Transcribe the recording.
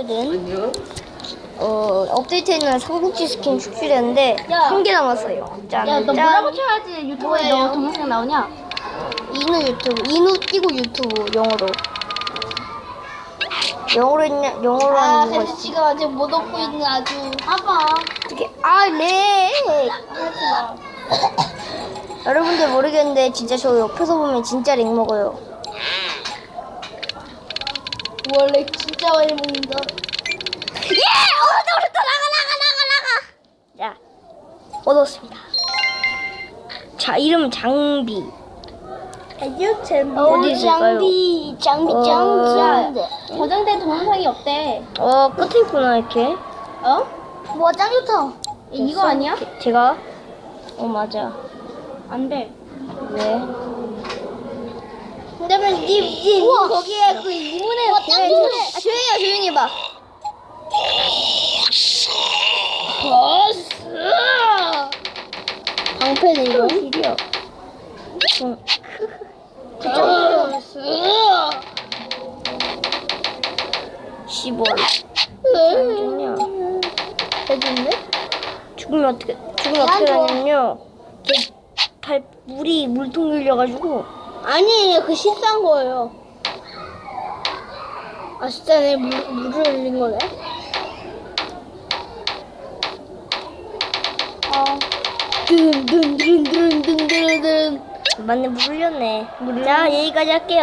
오늘은 어 업데이트는 삼국지 스킨 출시됐는데 야. 한개 남았어요. 짠. 야너 짠. 뭐라고 쳐야지 유튜브에 뭐예요? 너 동영상 나오냐? 이누 유튜브 이누 띄고 유튜브 영어로 영어로 했냐 영어로 아 하는 거 근데 지금 아직 못 얻고 있는 아주 아빠 어떻게 아 네 하지 마 여러분들 모르겠는데 진짜 저 옆에서 보면 진짜 렉 먹어요. 원래 진짜 많이 먹는다 예! 얻었다 얻었다 나가 나가 나가 나가. 자 얻었습니다. 자 이름 장비. 아주 재밌 어디 있을까요? 장비 장비 어. 장비 저장된 동영상이 없대 어 끝에 있구나 이렇게. 어? 뭐짱 좋다 이거 아니야? 제- 제가 어 맞아. 안 돼 왜? 그러면 니, 니 거기에 그 이문에 와, 짱 좋네. 아, 조용히 해, 조용히 해봐. 방패네 이거 길이야. 응. 버스 10월. 안 좋냐? 해줬네? 죽으면 어떻게, 죽으면 어떻게 되냐면요. 제발 물이 물통 밀려가지고. 아니에요 그 식사한 거예요 아 진짜 내 물, 물을 흘린 거네 아 든든든든든든 맞네, 물 흘렸네. 자, 여기까지 할게요.